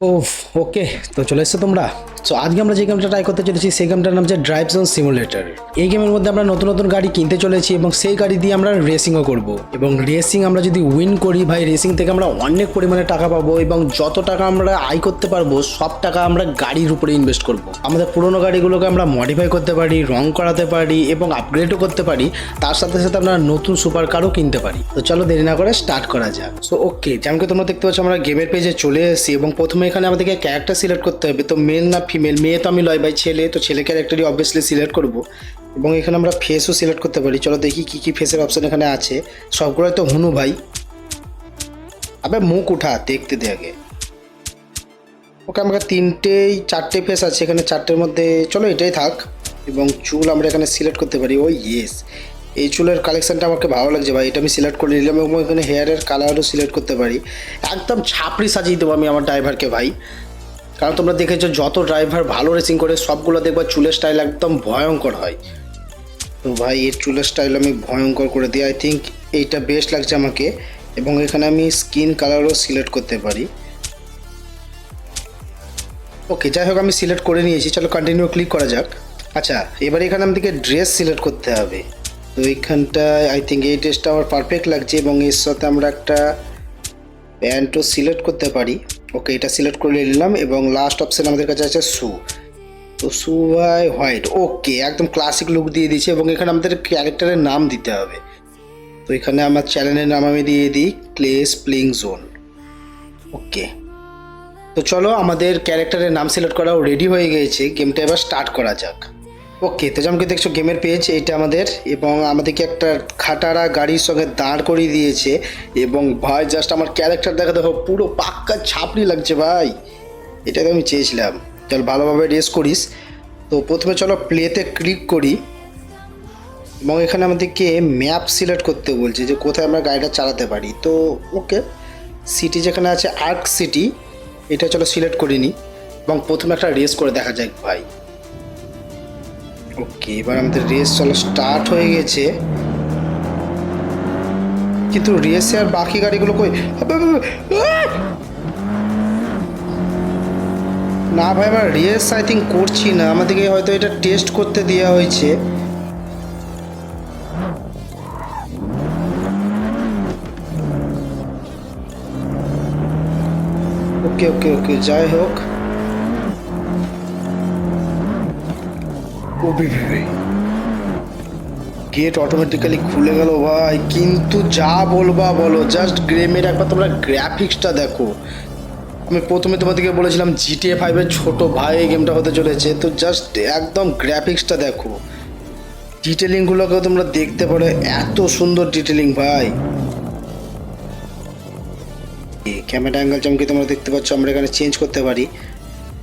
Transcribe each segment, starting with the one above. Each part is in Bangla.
ওফ ওকে তো চলে এসছো তোমরা? সো আজকে আমরা যে গেমটা ট্রাই করতে চলেছি, সেই গেমটার নাম হচ্ছে ড্রাইভ জোন সিমুলেটর এই গেমের মধ্যে আমরা নতুন নতুন গাড়ি কিনতে চলেছি এবং সেই গাড়ি দিয়ে আমরা রেসিংও করব। এবং রেসিং আমরা যদি উইন করি, ভাই রেসিং থেকে আমরা অনেক পরিমাণে টাকা পাবো এবং যত টাকা আমরা আয় করতে পারব, সব টাকা আমরা গাড়ির উপরে ইনভেস্ট করব। আমাদের পুরোনো গাড়িগুলোকে আমরা মডিফাই করতে পারি রং করাতে পারি এবং আপগ্রেডও করতে পারি। তার সাথে সাথে আমরা নতুন সুপার কারও কিনতে পারি। তো চলো দেরি না করে স্টার্ট করা যাক। সো ওকে যেমন তোমরা দেখতে পাচ্ছ, আমরা গেমের পেজে চলে এসেছি এবং প্রথমে এখানে আমাদেরকে ক্যারেক্টার সিলেক্ট করতে হবে। তো মেল না ফিমেল মেয়ে তো আমি লয় ভাই, ছেলে। তো ছেলে ক্যারেক্টারই অবভিয়াসলি সিলেক্ট করব। এবং এখানে আমরা ফেসও সিলেক্ট করতে পারি। চলো দেখি কি কি ফেসের অপশন এখানে আছে। সবগুলোই তো হুনু ভাই। আবে মুখ উঠা, দেখতে দে আগে। ওকে, আমাকে তিনটেই, চারটে ফেস আছে। এখানে চারটের মধ্যে, চলো এটাই থাক। এবং চুল আমরা এখানে সিলেক্ট করতে পারি। ও ইয়েস এই চুলের কালেকশানটা আমাকে ভালো লাগছে ভাই। এটা আমি সিলেক্ট করে নিলাম এবং এখানে হেয়ারের কালারও সিলেক্ট করতে পারি। একদম ছাপড়ি সাজিয়ে দেবো আমি আমার ড্রাইভারকে ভাই। কারণ তোমরা দেখেছ, যত ড্রাইভার ভালো রেসিং করে, সবগুলো দেখবা চুলের স্টাইল একদম ভয়ঙ্কর হয়। তো ভাই, এর চুলের স্টাইল আমি ভয়ঙ্কর করে দিই। আই থিঙ্ক এইটা বেস্ট লাগছে আমাকে। এবং এখানে আমি স্কিন কালারও সিলেক্ট করতে পারি। ওকে যাই হোক, আমি সিলেক্ট করে নিয়েছি। চলো কন্টিনিউ ক্লিক করা যাক। আচ্ছা এবার এখানে আমাদেরকে ড্রেস সিলেক্ট করতে হবে। তো এইখানটায় আই থিঙ্ক এই ড্রেসটা আমার পারফেক্ট লাগছে এবং এর সাথে আমরা একটা প্যান্টও সিলেক্ট করতে পারি। ওকে এটা সিলেক্ট করে নিলাম এবং লাস্ট অপশান আমাদের কাছে আছে শু তো শু বাই হোয়াইট ওকে একদম ক্লাসিক লুক দিয়ে দিয়েছি এবং এখানে আমাদের ক্যারেক্টারের নাম দিতে হবে। তো এখানে আমার চ্যানেলের নাম আমি দিয়ে দিই ক্লেস প্লেইং জোন ওকে তো চলো আমাদের ক্যারেক্টারের নাম সিলেক্ট করাও রেডি হয়ে গিয়েছে গেমটা এবার স্টার্ট করা যাক। ওকে তো যেমন কি দেখছ গেমের পেজ এইটা আমাদের এবং আমাদেরকে একটা খাটারা গাড়ির সঙ্গে দাঁড় করিয়ে দিয়েছে এবং ভাই জাস্ট আমার ক্যারেক্টার দেখা, দেখো, পুরো পাক্কা ছাপড়ি লাগছে ভাই। এটা তো আমি চেয়েছিলাম। চল ভালোভাবে রেস করিস। তো প্রথমে চলো প্লেতে ক্লিক করি এবং এখানে আমাদেরকে ম্যাপ সিলেক্ট করতে বলছে যে কোথায় আমরা গাড়িটা চালাতে পারি। তো ওকে সিটি যেখানে আছে আর্ক সিটি এটা চলো সিলেক্ট করে নিই এবং প্রথমে একটা রেস করে দেখা যাক ভাই। ওকে এবার আমাদের রেস চলো স্টার্ট হয়ে গেছে। কিন্তু রেসে আর বাকি গাড়িগুলো কই! না ভাই আমরা রেস আই থিঙ্ক করছি না। আমাদেরকে হয়তো এটা টেস্ট করতে দেওয়া হয়েছে। ওকে ওকে ওকে যাই হোক। ও বিবি গেট অটোমেটিক্যালি খুলে গেল ভাই। কিন্তু যা বলবা বলো জাস্ট গেমের একবার তোমরা গ্রাফিক্সটা দেখো। আমি প্রথমে তোমাদেরকে বলেছিলাম জিটিএ ফাইভের ছোট ভাই গেমটা হতে চলেছে, তো জাস্ট একদম গ্রাফিক্সটা দেখো। ডিটেলিংগুলোকেও তোমরা দেখতে পারো, এত সুন্দর ডিটেলিং ভাই। ক্যামেরা অ্যাঙ্গেল যেমন কি তোমরা দেখতে পাচ্ছ, আমরা এখানে চেঞ্জ করতে পারি।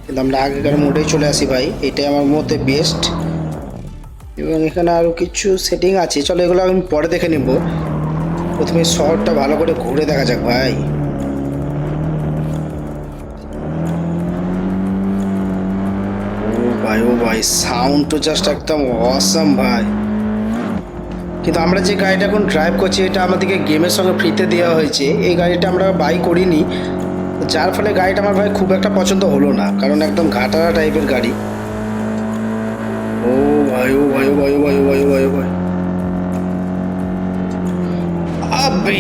কিন্তু আমরা আগেকার মোডেই চলে আসি ভাই, এটাই আমার মধ্যে বেস্ট এবং এখানে আরও কিছু সেটিং আছে। চলো এগুলো আমি পরে দেখে নেব। প্রথমে শহরটা ভালো করে ঘুরে দেখা যাক, ভাই। ভাই, ও ভাই সাউন্ড তো জাস্ট একদম অসাম ভাই। কিন্তু আমরা যে গাড়িটা এখন ড্রাইভ করছি, এটা আমাদেরকে গেমের সঙ্গে ফ্রিতে দেওয়া হয়েছে। এই গাড়িটা আমরা বাই করিনি। যার ফলে গাড়িটা আমার ভাই খুব একটা পছন্দ হলো না। কারণ একদম ঘাটারা টাইপের গাড়ি। ভাই ও ভাই ও ভাই ও ভাই ও ভাই আবে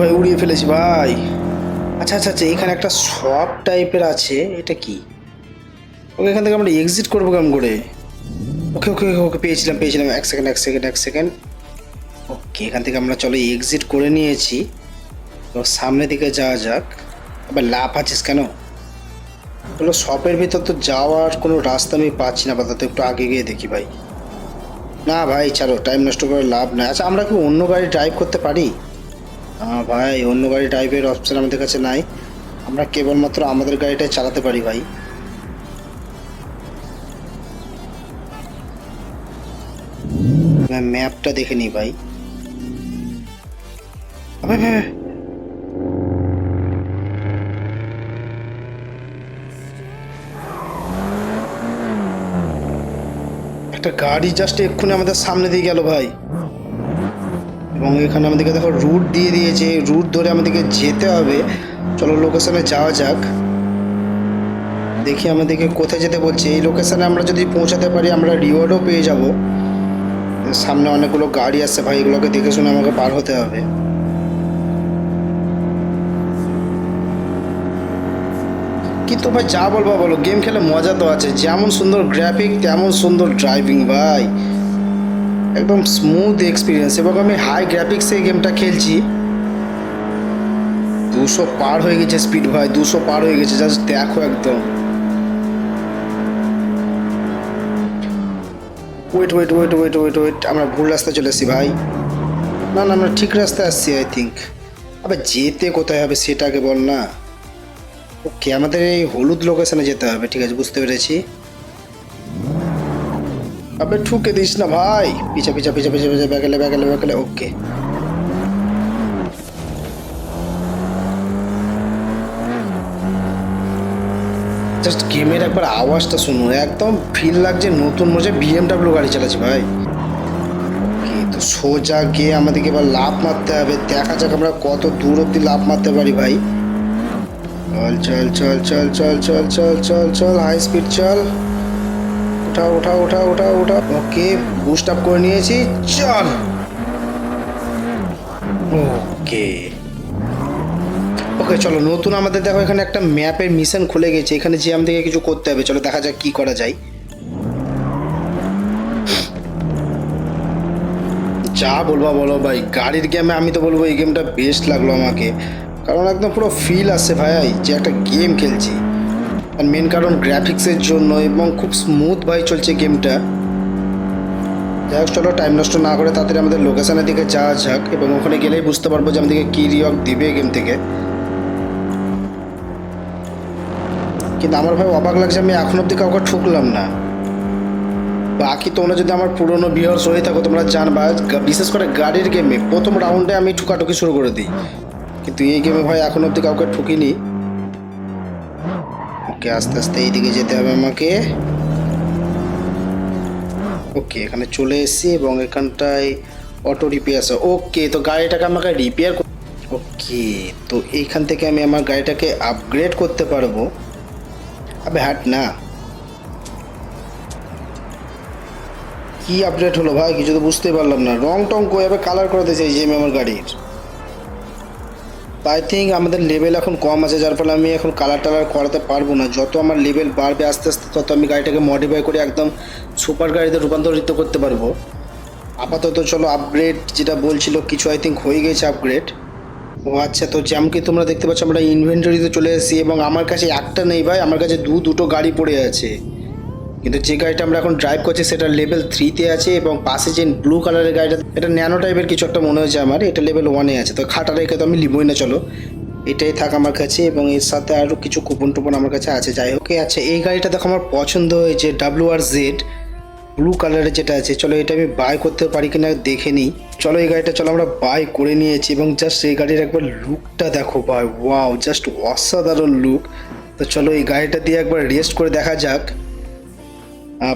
ভাই উড়িয়ে ফেলেছি ভাই। আচ্ছা আচ্ছা আচ্ছা এখানে একটা শপ টাইপের আছে, এটা কি? ওকে, এখান থেকে আমরা এক্সিট করব কেমন করে? ওকে ওকে ওকে পেয়েছিলাম পেয়েছিলাম। এক সেকেন্ড এক সেকেন্ড এক সেকেন্ড ওকে, এখান থেকে আমরা চলো এক্সিট করে নিয়েছি। তো সামনের দিকে যাওয়া যাক। আবার লাভ আছিস কেন? বলো শপের ভিতর তো যাওয়ার কোনো রাস্তা আমি পাচ্ছি না আপাতত একটু আগে গিয়ে দেখি ভাই। না ভাই ছাড়ো টাইম নষ্ট করে লাভ নাই। আচ্ছা আমরা কি অন্য গাড়ি ড্রাইভ করতে পারি? হ্যাঁ ভাই অন্য গাড়ি ড্রাইভের অপশান আমাদের কাছে নাই। আমরা কেবলমাত্র আমাদের গাড়িটাই চালাতে পারি ভাই। ম্যাপটা দেখে নিই ভাই। আবে, একটা গাড়ি জাস্ট এক্ষুনি আমাদের সামনে দিয়ে গেল ভাই। এবং এখানে আমাদেরকে দেখো রুট দিয়ে দিয়েছে। রুট ধরে আমাদেরকে যেতে হবে। চলো লোকেশনে যাওয়া যাক। দেখি আমাদেরকে কোথায় যেতে বলছে। এই লোকেশানে আমরা যদি পৌঁছাতে পারি, আমরা রিওয়ার্ডও পেয়ে যাব। সামনে অনেকগুলো গাড়ি আসছে ভাই, এগুলোকে দেখে শুনে আমাকে পার হতে হবে। কিন্তু ভাই, যা বলব বলো। গেম খেলে মজা তো আছে। যেমন সুন্দর গ্রাফিক তেমন সুন্দর ড্রাইভিং ভাই। একদম স্মুথ এক্সপিরিয়েন্স এবং আমি হাই গ্রাফিক্সে এই গেমটা খেলছি। দুশো পার হয়ে গেছে স্পিড ভাই, দুশো পার হয়ে গেছে। জাস্ট দেখো একদম। Wait wait wait wait wait wait আমরা ভুল রাস্তায় চলে এসেছি ভাই। না না, আমরা ঠিক রাস্তায় আসছি আই থিঙ্ক আবার যেতে কোথায় হবে সেটাকে বল না। ওকে আমাদের এই হলুদ লোকেশনে যেতে হবে, ঠিক আছে, বুঝতে পেরেছি। আবে ঠুকে দিস না ভাই। পিছা পিছা পিছা পিছা পিছা, ব্যাগেলে ব্যাগেলে ব্যাগেলে ওকে জাস্ট গেমের একবার আওয়াজটা শুনো একদম ফিল লাগছে নতুন মজা বিএমডাব্লিউ গাড়ি চালাচ্ছি ভাই। কি তো সোজা গিয়ে আমাদেরকে এবার লাভ মারতে হবে, দেখা যাক আমরা কত দূর অব্দি লাভ মারতে পারি ভাই। চল চল চল চল চল চল চল চল চল হাই স্পিড চল। উঠা উঠা উঠা উঠা উঠা ওকে বুস্ট আপ করে নিয়েছি, চল। ওকে ওকে চলো, নতুন আমাদের দেখো, এখানে একটা ম্যাপের মিশন খুলে গেছে। এখানে যে আমাদেরকে কিছু করতে হবে। চলো, দেখা যাক কি করা যায়। যা বলবা বলো ভাই, গাড়ির গেমে আমি তো বলব, এই গেমটা বেস্ট লাগল আমাকে। কারণ একদম পুরো ফিল আসছে ভাই যে একটা গেম খেলছি। আর মেন কারণ গ্রাফিক্সের জন্য এবং খুব স্মুথ ভাই চলছে গেমটা যাই হোক, চলো টাইম নষ্ট না করে তাড়াতাড়ি আমাদের লোকেশনের দিকে যাওয়া যাক এবং ওখানে গেলেই বুঝতে পারব যে আমাদেরকে কী রিয়ক দিবে গেম থেকে। কিন্তু আমার ভাই অবাক লাগছে, আমি এখন অব্দি কাউকে ঠুকলাম না। বাকি তোমরা যদি আমার পুরনো ভিউয়ার্স হয়ে থাকো, তোমরা জানবা, বিশেষ করে গাড়ির গেমে প্রথম রাউন্ডে আমি ঠুকাঠুকি শুরু করে দিই। কিন্তু এই গেমে ভাই এখন অব্দি কাউকে ঠুকিনি। ওকে, আস্তে আস্তে এইদিকে যেতে হবে আমাকে। ওকে, এখানে চলে এসেছি এবং এখানটায় অটো রিপেয়ার ওকে, তো গাড়িটাকে আমাকে রিপেয়ার ওকে, তো এইখান থেকে আমি আমার গাড়িটাকে আপগ্রেড করতে পারব। আবে, হাট না। কি আপডেট হলো ভাই? কিছু তো বুঝতে পারলাম না। রং টং কই? আবার কালার করাতে চাইছি আমি আমার গাড়ির। আই থিঙ্ক আমাদের লেভেল এখন কম আছে, যার ফলে আমি এখন কালার টালার করাতে পারব না। যত আমার লেভেল বাড়বে আস্তে আস্তে, তত আমি গাড়িটাকে মডিফাই করে একদম সুপার গাড়িতে রূপান্তরিত করতে পারব। আপাতত চলো আপগ্রেড যেটা বলছিল, কিছু আই থিঙ্ক হয়ে গেছে আপগ্রেড ও আচ্ছা তো যেমন কি তোমরা দেখতে পাচ্ছ? আমরা ইনভেন্টরিতে চলে এসেছি এবং আমার কাছে একটা নেই ভাই, আমার কাছে দু দুটো গাড়ি পড়ে আছে। কিন্তু যে গাড়িটা আমরা এখন ড্রাইভ করছি সেটা লেভেল থ্রিতে আছে এবং পাশে যে ব্লু কালারের গাড়িটা, এটা ন্যানো টাইপের কিছু একটা মনে হয়েছে আমার, এটা লেভেল ওয়ানে আছে। তো খাটা রেখে তো আমি লিবই না, চলো। এটাই থাক আমার কাছে এবং এর সাথে আরও কিছু কুপন টুপন আমার কাছে আছে, যাই হোক। আচ্ছা এই গাড়িটা দেখো আমার পছন্দ হয়েছে ডাব্লিউ আর জেড ব্লু কালারের যেটা আছে। চলো, এটা আমি বাই করতে পারি কিনা দেখে নিই। চলো, এই গাড়িটা চলো আমরা বাই করে নিয়েছি এবং জাস্ট এই গাড়ির একবার লুকটা দেখো, ভাই ওয়াও জাস্ট অসাধারণ লুক তো চলো, এই গাড়িটা দিয়ে একবার রেস্ট করে দেখা যাক।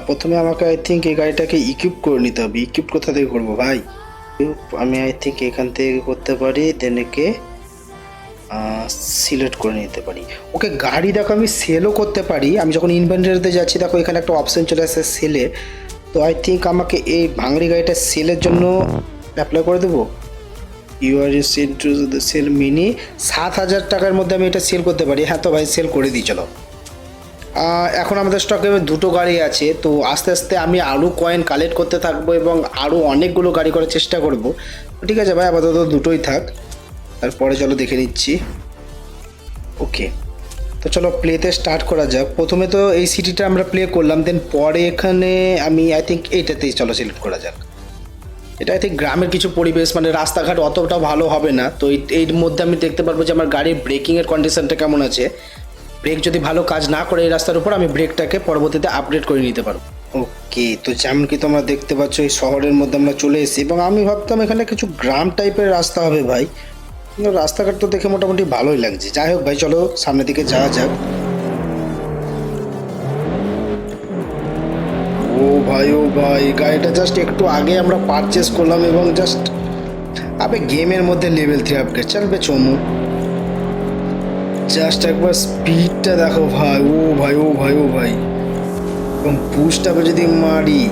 প্রথমে আমাকে আই থিঙ্ক এই গাড়িটাকে ইকুইপ করে নিতে হবে। ইকুইপ কোথা থেকে করব ভাই? আমি আই থিঙ্ক এখান থেকে করতে পারি দেন একে সিলেক্ট করে নিতে পারি। ওকে, গাড়ি দেখো, আমি সেলও করতে পারি। আমি যখন ইনভেন্টারিতে যাচ্ছি, দেখো, এখানে একটা অপশন চলে আসে সেলে তো আই থিঙ্ক আমাকে এই ভাঙড়ি গাড়িটা সেলের জন্য অ্যাপ্লাই করে দেবো? You are you sell to sell mini সাত হাজার টাকার মধ্যে আমি এটা সেল করতে পারি। হ্যাঁ তো ভাই সেল করে দিই, চলো। এখন আমাদের স্টকে দুটো গাড়ি আছে, তো আস্তে আস্তে আমি আরও কয়েন কালেক্ট করতে থাকব এবং আরও অনেকগুলো গাড়ি করার চেষ্টা করব। ঠিক আছে ভাই, আপাতত দুটোই থাক। তারপরে চলো দেখে নিচ্ছি। ওকে তো চলো প্লেতে স্টার্ট করা যাক। প্রথমে তো এই সিটিটা আমরা প্লে করলাম দেন পরে এখানে আমি আই থিঙ্ক এইটাতেই চলো সিলেক্ট করা যাক। এটা আই থিঙ্ক গ্রামের কিছু পরিবেশ মানে রাস্তাঘাট অতটা ভালো হবে না। তো এর মধ্যে আমি দেখতে পারব যে আমার গাড়ির ব্রেকিংয়ের কন্ডিশনটা কেমন আছে। ব্রেক যদি ভালো কাজ না করে এই রাস্তার উপর, আমি ব্রেকটাকে পরবর্তীতে আপডেট করে নিতে পারব। ওকে তো যেমন কি তোমরা দেখতে পাচ্ছ, এই শহরের মধ্যে আমরা চলে এসেছি এবং আমি ভাবতাম এখানে কিছু গ্রাম টাইপের রাস্তা হবে ভাই। রাস্তাঘাট তো দেখে মোটামুটি ভালোই লাগছে। যাই হোক ভাই, চলো সামনের দিকে যাওয়া যাক। ও ভাই ও ভাই, গাড়িটা জাস্ট একটু আগে আমরা পারচেস করলাম এবং জাস্ট আবে গেমের মধ্যে লেভেল থ্রি আপগ্রেড চলবে চমু। জাস্ট একবার স্পিডটা দেখো ভাই। ও ভাই ও ভাই ও ভাই। এবং বুস্টাপে যদি মারি,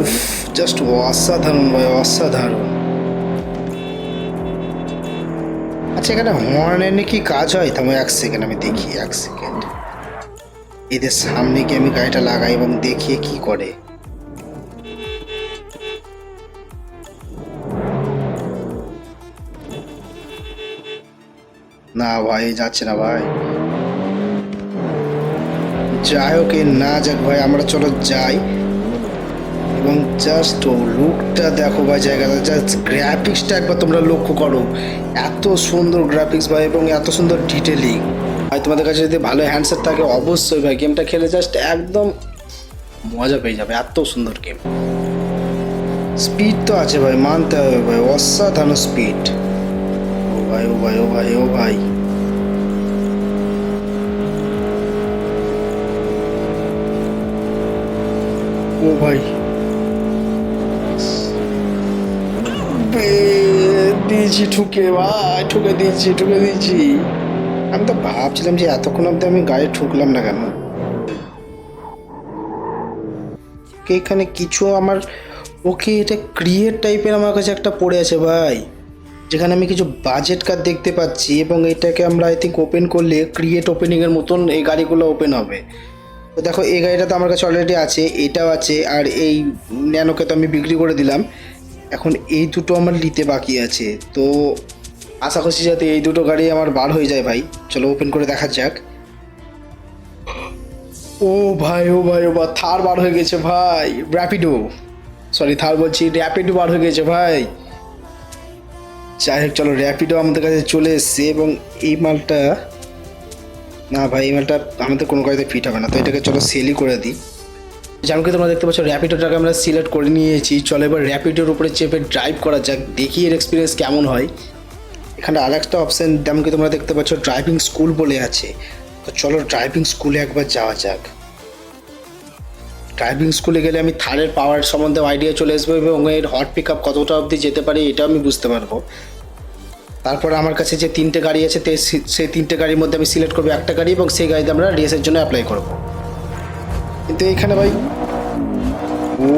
উফ জাস্ট অসাধারণ ভাই, অসাধারণ। আচ্ছা এখানে হর্নের কি কাজ হয়? তাহলে এক সেকেন্ড আমি দেখি, এক সেকেন্ড এদের সামনে গিয়ে আমি গাড়িটা লাগাই এবং দেখিয়ে কি করে। না ভাই, যাচ্ছে না ভাই। যাই হোক না যাক ভাই, আমরা চলো যাই। এবং জাস্ট লুকটা দেখো ভাই জায়গাটা জাস্ট গ্রাফিক্সটা একবার তোমরা লক্ষ্য করো। এত সুন্দর গ্রাফিক্স ভাই, এবং এত সুন্দর ডিটেলিং ভাই, তোমাদের কাছে যদি ভালো হ্যান্ডসেট থাকে, অবশ্যই ভাই গেমটা খেলে জাস্ট একদম মজা পেয়ে যাবে, এত সুন্দর গেম স্পিড তো আছে ভাই, মানতে হবে ভাই, অসাধারণ স্পিড ভাই ও ভাই ও ভাই ও ভাই ও ভাই দিয়েছি ঠুকে, ভাই, ঠুকে দিয়েছি ঠুকে দিয়েছি। আমি তো ভাবছিলাম যে এতক্ষণ অব্দি আমি গায়ে ঠুকলাম না কেন? এখানে কিছু আমার, ওকে এটা ক্রিয়েট টাইপের আমার কাছে একটা পড়ে আছে, ভাই। যেখানে আমি কিছু বাজেট কার্ড দেখতে পাচ্ছি এবং এটাকে আমরা আই থিঙ্ক ওপেন করলে ক্রিয়েট ওপেনিংয়ের মতন এই গাড়িগুলো ওপেন হবে। তো দেখো, এই গাড়িটা তো আমার কাছে অলরেডি আছে, এটাও আছে, আর এই ন্যানোকে তো আমি বিক্রি করে দিলাম। এখন এই দুটো আমার নিতে বাকি আছে। তো আশা করছি যাতে এই দুটো গাড়ি আমার বার হয়ে যায় ভাই। চলো ওপেন করে দেখা যাক। ও ভাই ও ভাই, ও বা থার বার হয়ে গেছে ভাই। র্যাপিডো সরি থার বলছি র্যাপিডো বার হয়ে গেছে ভাই। যাই হোক, চলো র্যাপিডো আমাদের কাছে চলে এসছে এবং এই মালটা, না ভাই, এই মালটা আমাদের কোনো গাড়িতে ফিট হবে না, তো এটাকে চলো সেলই করে দিই। যেমন কি তোমরা দেখতে পাচ্ছ র্যাপিডোটাকে আমরা সিলেক্ট করে নিয়েছি। চলো এবার র্যাপিডোর উপরে চেপে ড্রাইভ করা যাক, দেখি এর এক্সপিরিয়েন্স কেমন হয়। এখানে আরেকটা অপশান যেমন কি তোমরা দেখতে পাচ্ছ ড্রাইভিং স্কুল বলে আছে। তো চলো ড্রাইভিং স্কুলে একবার যাওয়া যাক। ড্রাইভিং স্কুলে গেলে আমি থারের পাওয়ার সম্বন্ধে আইডিয়া চলে আসবে এবং এর হট পিক আপ কতটা অবধি যেতে পারে এটাও আমি বুঝতে পারব। তারপর আমার কাছে যে তিনটে গাড়ি আছে সেই তিনটে গাড়ির মধ্যে আমি সিলেক্ট করব একটা গাড়ি এবং সেই গাড়িতে আমরা রেসের জন্য অ্যাপ্লাই করব। কিন্তু এইখানে ভাই, ও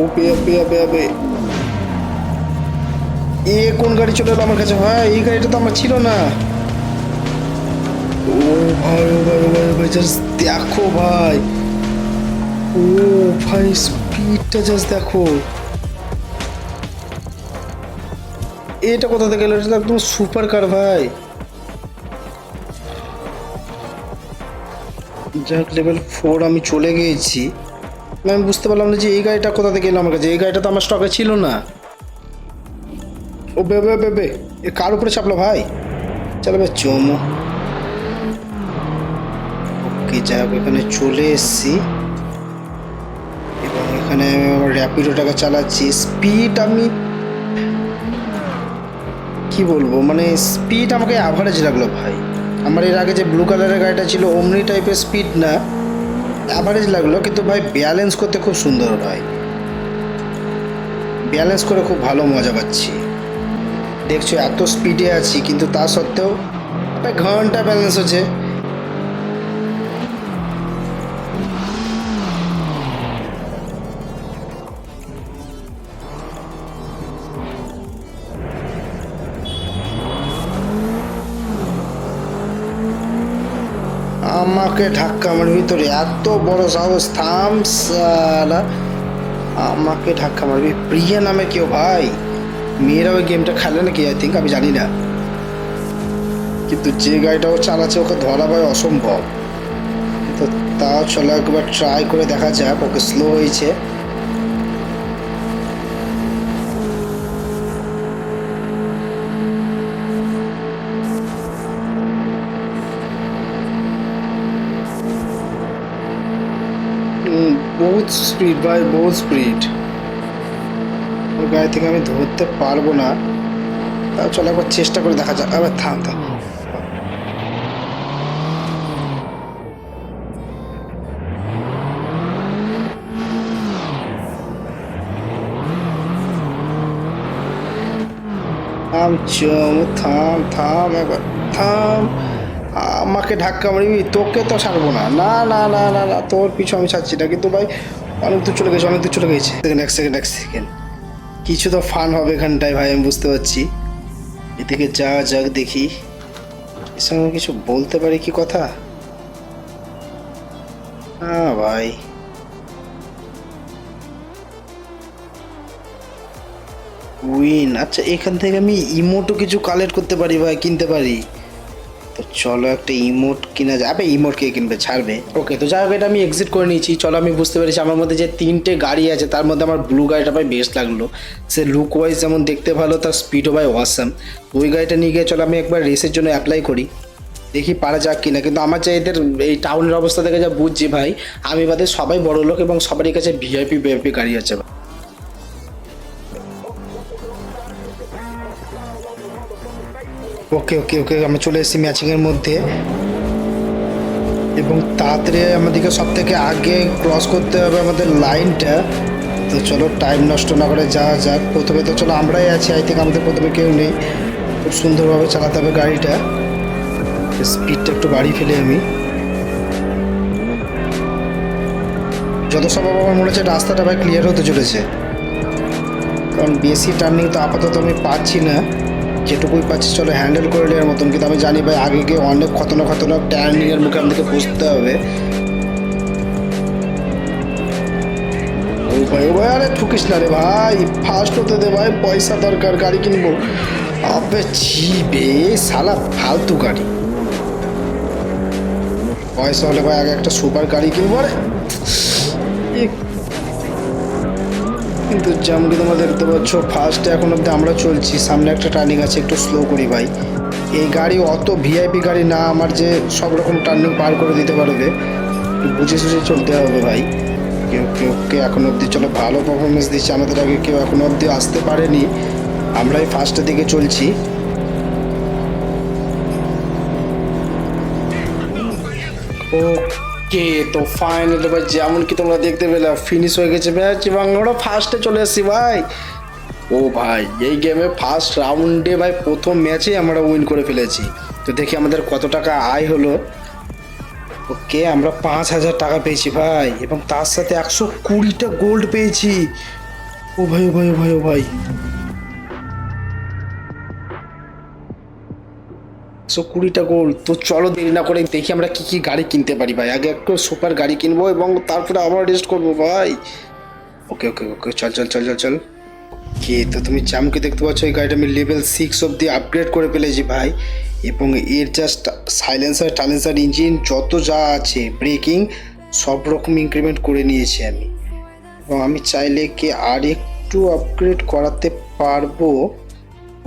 এ কোন গাড়ি চলে এলো আমার কাছে? ভাই এই গাড়িটা তো আমার ছিল না। ও ভাই ও ভাই ও ভাই ভাই জাস্ট দেখো ভাই। ও ভাই স্পিডটা জাস্ট দেখো। এটা কোথা থেকে এলো? একদম সুপার কার ভাই। যাক লেভেল ফোর আমি চলে গিয়েছি। আমি বুঝতে পারলাম না যে এই গাড়িটা কোথা থেকে এলো আমার কাছে। এই গাড়িটা তো আমার স্টকে ছিল না। ও, বে বে বে বে, এ কার উপরে চাপলো ভাই? চলো বে চমো। ওকে, যাই হোক, এখানে চলে এসছি। এখানে র্যাপিডোটাকে চালাচ্ছি। স্পিড আমি কি বলব? মানে স্পিড আমাকে অ্যাভারেজ লাগল ভাই। আমার এর আগে যে ব্লু কালারের গাড়িটা ছিল অমনি টাইপের স্পিড না অ্যাভারেজ লাগল। কিন্তু ভাই ব্যালেন্স করতে খুব সুন্দর ভাই ব্যালেন্স করে খুব ভালো মজা পাচ্ছি। দেখছ, এত স্পিডে আছি, কিন্তু তা সত্ত্বেও একটা ঘণ্টা ব্যালেন্স হচ্ছে। আমাকে ধাক্কা আমার ভিতরে এত বড় সাহস, থাম আমাকে ধাক্কা মারবি। প্রিয়া নামে কেউ ভাই? মেয়েরা ওই গেমটা খেলে নাকি? আই থিঙ্ক আমি জানি না। কিন্তু যে গাড়িটা ও চালাচ্ছে, ওকে ধরা ভাই অসম্ভব। তো তাও চলো একবার ট্রাই করে দেখা যাক, ওকে স্লো হয়েছে। বহুত স্পিড ভাই বহুত স্পিড ওই গাড়ি থেকে আমি ধরতে পারব না। তাও চলো একবার চেষ্টা করে দেখা যাক। আবার থাম থাম। থাম, চম, থাম থাম, একবার থাম। আমাকে ধাক্কা মারবি, তোকে তো ছাড়বো না। না না না না না, তোর পিছু আমি ছাড়ছি না। কিন্তু ভাই অনেক দূর চলে গেছে, অনেক দূর চলে গেছে। সেকেন্ড এক সেকেন্ড এক সেকেন্ড কিছু তো ফান হবে এখানটায় ভাই, আমি বুঝতে পারছি। এদিকে যা যাক দেখি। এর সঙ্গে কিছু বলতে পারি কি কথা? হ্যাঁ ভাই। উইন আচ্ছা এখান থেকে আমি ইমোটও কিছু কালেক্ট করতে পারি ভাই কিনতে পারি। চলো একটা ইমোট কিনা যাবে ইমোট কে কিনবে? ছাড়বে। ওকে, তো যাই হোক, এটা আমি এক্সিট করে নিয়েছি। চলো, আমি বুঝতে পেরেছি আমার মধ্যে যে তিনটে গাড়ি আছে, তার মধ্যে আমার ব্লু গাড়িটা ভাই বেস্ট লাগল। সে লুক ওয়াইজ যেমন দেখতে ভালো, তার স্পিডও ভাই ওয়াসাম ওই গাড়িটা নিয়ে গিয়ে চলো, আমি একবার রেসের জন্য অ্যাপ্লাই করি। দেখি পারা যাক কিনা। কিন্তু আমার যে এদের, এই টাউনের অবস্থা থেকে যা বুঝছি ভাই, আমি বাদে সবাই বড় লোক এবং সবারই কাছে ভিআইপি ভিআইপি গাড়ি আছে ওকে ওকে ওকে, আমরা চলে এসেছি ম্যাচিংয়ের মধ্যে। এবং তাড়াতাড়ি আমাদেরকে সব থেকে আগে ক্রস করতে হবে আমাদের লাইনটা তো চলো টাইম নষ্ট না করে যা যাক। প্রথমে তো চলো, আমরাই আছি। আই থিঙ্ক আমাদের প্রথমে কেউ নেই। খুব সুন্দরভাবে চালাতে হবে গাড়িটা। স্পিডটা একটু বাড়িয়ে ফেলে আমি। যত সম্ভব আমার মনে হচ্ছে রাস্তাটা ভাই ক্লিয়ার হতে চলেছে। কারণ বেশি টার্নিং তো আপাতত আমি পাচ্ছি না। যেটুকুই পাচ্ছি, চলো হ্যান্ডেল করে নেওয়ার মতন। কিন্তু আমি জানি ভাই, আগে গিয়ে অনেক খতরনাক খতরনাক টার্নিং এর মুখে আমাদেরকে বসতে হবে। ভাই ভাই, আরে ঠুকিস না রে ভাই। ফার্স্ট হতে দে ভাই, পয়সা দরকার, গাড়ি কিনবো। আবে ছি বে সালা ফালতু গাড়ি। পয়সা হলে ভাই, আগে একটা সুপার গাড়ি কিনবো আরে কিন্তু যেমন কি তোমরা দেখতে পাচ্ছ ফার্স্টে এখন অব্দি আমরা চলছি। সামনে একটা টার্নিং আছে, একটু স্লো করি ভাই। এই গাড়ি অত ভিআইপি গাড়ি না, আমার যে সব রকম টার্নিং পার করে দিতে পারবে বুঝে সুঝে চলতে হবে ভাই। কেউ কেউ কে এখন অবধি চলো, ভালো পারফরমেন্স দিচ্ছে। আমাদের আগে কেউ এখন অবধি আসতে পারেনি। আমরাই ফার্স্টের দিকে চলছি। ওকে তো ফাইনালি ভাই যেমন কি তোমরা দেখতে পেলে ফিনিশ হয়ে গেছে ম্যাচ এবং আমরা ফার্স্টে চলে এসেছি ভাই। ও ভাই, এই গেমে ফার্স্ট রাউন্ডে ভাই প্রথম ম্যাচে আমরা উইন করে ফেলেছি। তো দেখি আমাদের কত টাকা আয় হলো। ওকে, আমরা পাঁচ হাজার টাকা পেয়েছি ভাই এবং তার সাথে একশো কুড়িটা গোল্ড পেয়েছি। ও ভাই ও ভাই ও ভাই ও ভাই। একশো কুড়িটা গোল। তো চলো দেরি না করে দেখি আমরা কি কি গাড়ি কিনতে পারি ভাই। আগে একটু সুপার গাড়ি কিনবো এবং তারপরে আবার রেস্ট করব ভাই। ওকে ওকে ওকে চল চল চল চল চল। কে, তো তুমি চামকে দেখতে পাচ্ছ, এই গাড়িটা আমি লেভেল সিক্স অব্দি আপগ্রেড করে ফেলেছি ভাই। এবং এর জাস্ট সাইলেন্সার টাইলেন্সার ইঞ্জিন যত যা আছে ব্রেকিং সব রকম ইনক্রিমেন্ট করে নিয়েছি আমি। এবং আমি চাইলে কি আর একটু আপগ্রেড করাতে পারব?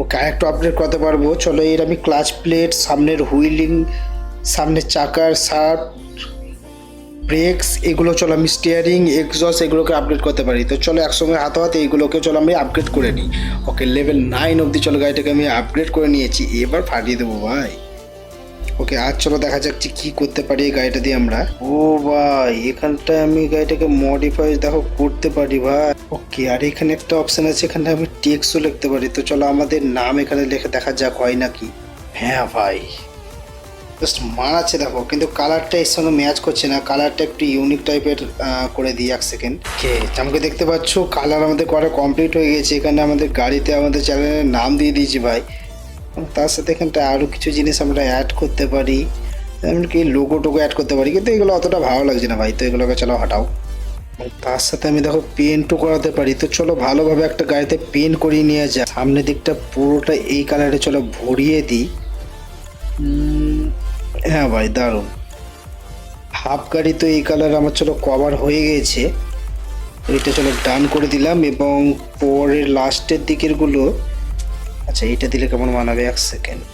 ওকে আরেকটু আপডেট করতে পারব। চলো, এর আমি ক্লাচ প্লেট সামনের হুইলিং সামনের চাকার শার্ট ব্রেকস এগুলো চলো আমি স্টিয়ারিং এক্সস এগুলোকে আপডেট করতে পারি। তো চলো, একসঙ্গে হাতে হাতে এইগুলোকে চলো আমি আপগ্রেড করে নিই। ওকে লেভেল নাইন অবধি চলো গাড়িটাকে আমি আপগ্রেড করে নিয়েছি। এবার ফাটিয়ে দেবো, ভাই। ওকে আজ চলো দেখা যাচ্ছে কি করতে পারি এই গাড়িটা দিয়ে আমরা। ও ভাই, এখানটায় আমি গাড়িটাকে মডিফাই দেখো, করতে পারি ভাই। ওকে, আর এখানে একটা অপশন আছে এখানে আমি টেক্সও লিখতে পারি। তো চলো, আমাদের নাম এখানে লিখে দেখা যাক, হয় নাকি। হ্যাঁ ভাই। জাস্ট মানাচ্ছে, দেখো, কিন্তু কালারটা এর সঙ্গে ম্যাচ করছে না। কালারটা একটু ইউনিক টাইপের করে দিই এক সেকেন্ড কে আমাকে দেখতে পাচ্ছ কালার আমাদের করা কমপ্লিট হয়ে গেছে। এখানে আমাদের গাড়িতে আমাদের চ্যানেলের নাম দিয়ে দিয়েছি ভাই। তার সাথে এখানটা আরও কিছু জিনিস আমরা অ্যাড করতে পারি। এমনকি লোগো টোগো অ্যাড করতে পারি, কিন্তু এগুলো অতটা ভালো লাগছে না ভাই, তো এগুলোকে চলো হাঁটাও। তার সাথে আমি দেখো পেন্টও করাতে পারি, তো চলো ভালোভাবে একটা গাড়িতে পেন্ট করিয়ে নিয়ে যা সামনের দিকটা পুরোটা এই কালারে চলো ভরিয়ে দিই। হ্যাঁ ভাই, দারুণ। হাফ গাড়ি তো এই কালার আমার চলো কভার হয়ে গেছে। এটা চলো ডান করে দিলাম এবং পরের লাস্টের দিকেরগুলো আচ্ছা এটা দিলে কেমন মানাবে? এক সেকেন্ড।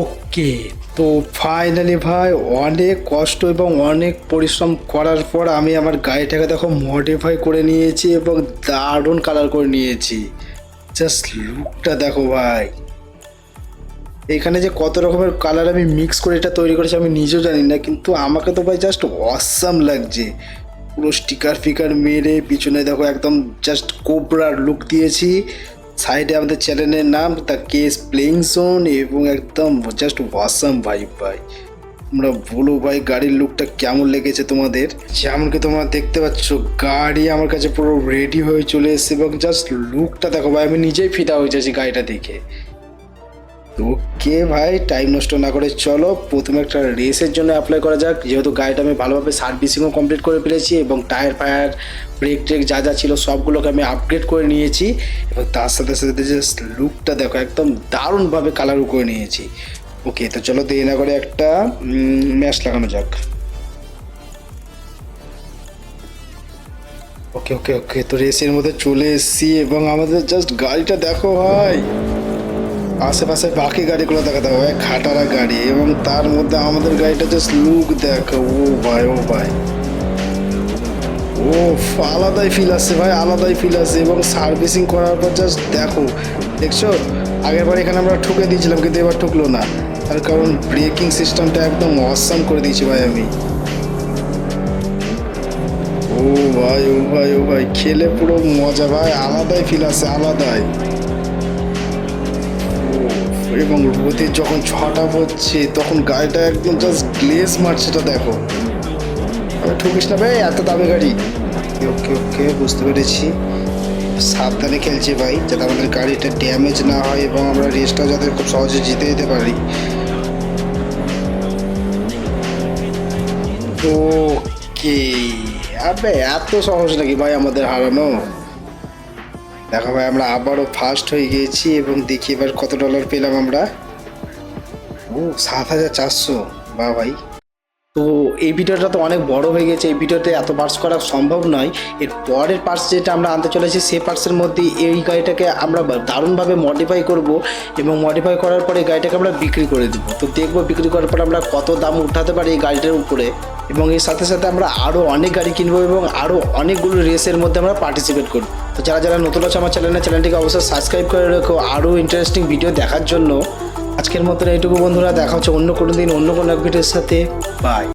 ওকে, তো ফাইনালি ভাই, অনেক কষ্ট এবং অনেক পরিশ্রম করার পর আমি আমার গাড়িটাকে দেখো মডিফাই করে নিয়েছি এবং দারুণ কালার করে নিয়েছি। জাস্ট লুকটা দেখো ভাই। এখানে যে কত রকমের কালার আমি মিক্স করে এটা তৈরি করেছি আমি নিজেও জানি না, কিন্তু আমাকে তো ভাই জাস্ট অসাম লাগছে। পুরো স্টিকার ফিকার মেরে পিছনে দেখো একদম জাস্ট কোবরার লুক দিয়েছি। সাইডে আমাদের চ্যানেলের নাম দ্য কেস প্লেইং জোন এবং একদম জাস্ট ওয়াসাম ভাই ভাই। আমরা বলো ভাই, গাড়ির লুকটা কেমন লেগেছে তোমাদের? যেমন কি তোমরা দেখতে পাচ্ছ, গাড়ি আমার কাছে পুরো রেডি হয়ে চলে এসেছে এবং জাস্ট লুকটা দেখো ভাই, আমি নিজেই ফিদা হয়ে যাচ্ছি গাড়িটা দেখে। তো কে ভাই টাইম নষ্ট না করে চলো। প্রথমে একটা রেসের জন্য অ্যাপ্লাই করা যাক। যেহেতু গাড়িটা আমি ভালোভাবে সার্ভিসিংও কমপ্লিট করে ফেলেছি এবং টায়ার ফায়ার ব্রেক ট্রেক যা যা ছিল সবগুলোকে আমি আপগ্রেড করে নিয়েছি। এবং তার সাথে সাথে জাস্ট লুকটা দেখো, একদম দারুণভাবে কালারও করে নিয়েছি। ওকে, তো চলো দেরি না করে একটা ম্যাচ লাগানো যাক। ওকে ওকে ওকে, তো রেসের মধ্যে চলে এসেছি এবং আমাদের জাস্ট গাড়িটা দেখো ভাই। আশেপাশে বাকি গাড়িগুলো দেখাতে হবে, খাটারা গাড়ি এবং তার মধ্যে আমাদের গাড়িটা জাস্ট লুক দেখো, ও ভাই ও ভাই। ও আলাদাই ফিল আসছে ভাই, আলাদাই ফিল আসছে এবং সার্ভিসিং করার পর জাস্ট দেখো, দেখছ? আগের বার এখানে আমরা ঠুকে দিয়েছিলাম কিন্তু এবার ঠুকলো না। তার কারণ ব্রেকিং সিস্টেমটা একদম অসাম করে দিয়েছি ভাই আমি। ও ভাই ও ভাই ও ভাই, খেলে পুরো মজা ভাই, আলাদাই ফিল আসছে, আলাদাই। এবং রোদে যখন ছটা পড়ছে, তখন গাড়িটা একদম জাস্ট মারছে এটা দেখো। ঠকিস না ভাই, এত দামি গাড়ি। ওকে ওকে বুঝতে পেরেছি। সাবধানে খেলছি ভাই, যাতে আমাদের গাড়িটা ড্যামেজ না হয় এবং আমরা রেসটাও যাতে খুব সহজে জিতে যেতে পারি। ওকে আবে, এত সহজ নাকি ভাই আমাদের হারানো? দেখো ভাই, আমরা আবারও ফার্স্ট হয়ে গিয়েছি এবং দেখি এবার কত ডলার পেলাম আমরা। ও, সাত হাজার চারশো। বা ভাই। তো এই ভিডিওটা তো অনেক বড় হয়ে গেছে, এই ভিডিওতে এত পার্টস করা সম্ভব নয়। এর পরের পার্টস যেটা আমরা আনতে চলেছি সেই পার্টসের মধ্যে এই গাড়িটাকে আমরা দারুণভাবে মডিফাই করব এবং মডিফাই করার পরে গাড়িটাকে আমরা বিক্রি করে দেবো। তো দেখব বিক্রি করার পর আমরা কত দাম উঠাতে পারি এই গাড়িটার উপরে। এবং এর সাথে সাথে আমরা আরও অনেক গাড়ি কিনবো এবং আরও অনেকগুলো রেসের মধ্যে আমরা পার্টিসিপেট করব। তো যারা যারা নতুন আছে আমার চ্যানেলে চ্যানেলটিকে অবশ্যই সাবস্ক্রাইব করে রেখো। আরও ইন্টারেস্টিং ভিডিও দেখার জন্য। আজকের মতন এইটুকু বন্ধুরা, দেখা হচ্ছে অন্য কোনো দিন, অন্য কোনো এক ভিডিওর সাথে। বাই